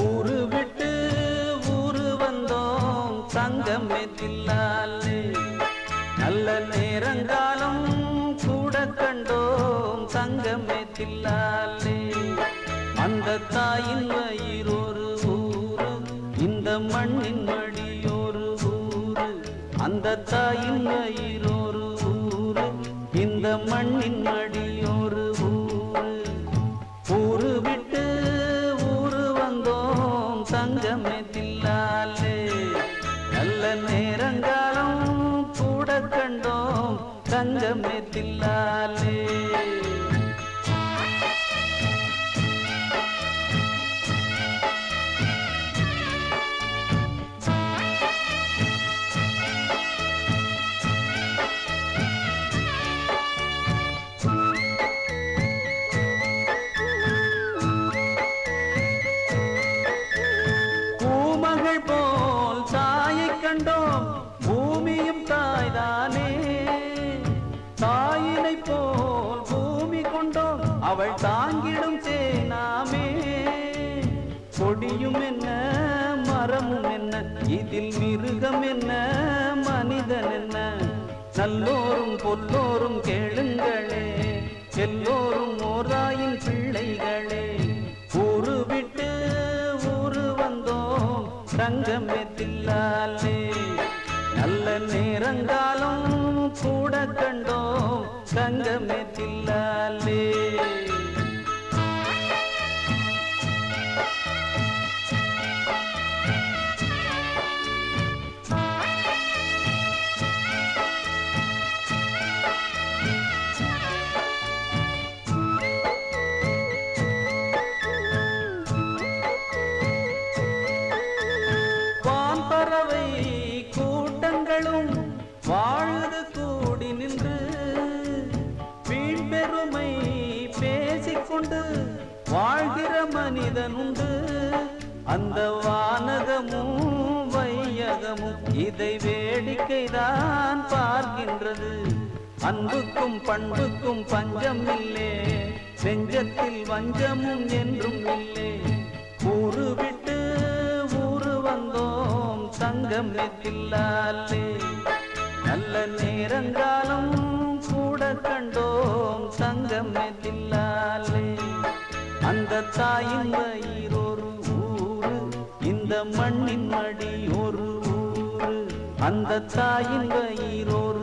ஊரு விட்டு ஊரு வந்தோம் தங்கமே தில்லாலே. நல்ல நேரங்காலம் கூட கண்டோம் தங்கமே தில்லாலே. அந்த தாயின் வயிறொரு ஊரு இந்த மண்ணின் மடியொரு ஊரு. அந்த தாயின் வயிறொரு ஊரு இந்த மண்ணின் மடி தானே? தாயினை போல் பூமி கொண்டோம் அவள் தாங்கிடும் தேனாமே கொடியும் என்ன மரமும் என்ன இதில் மிருகம் என்ன மனிதன் என்ன? நல்லோரும் பொல்லோரும் கேளுங்களே எல்லோரும் ஓராயின் பிள்ளைகளே. ஊரு விட்டு ஊரு வந்தோம் தங்கமே தில்லாலே. நல்ல நேரங்காலம் கூட கண்டோம் தங்கமே தில்லாலே. மனிதனுண்டு. அந்த வானகமும் வையகமும் இதை வேடிக்கைதான் பார்க்கின்றது. அன்புக்கும் பண்புக்கும் பஞ்சம் இல்லே செஞ்சத்தில் வஞ்சமும் என்றும் இல்லே. ஊரு விட்டு ஊரு வந்தோம் தங்கம் தில்லாலே நல்ல நேரங்காலம் கூட கண்டோம் தங்கம் தில்லாலே அந்த தாயின் வயிறொரு ஊரு இந்த மண்ணின் மடி ஒரு ஊரு. அந்த தாயின் வயிறொரு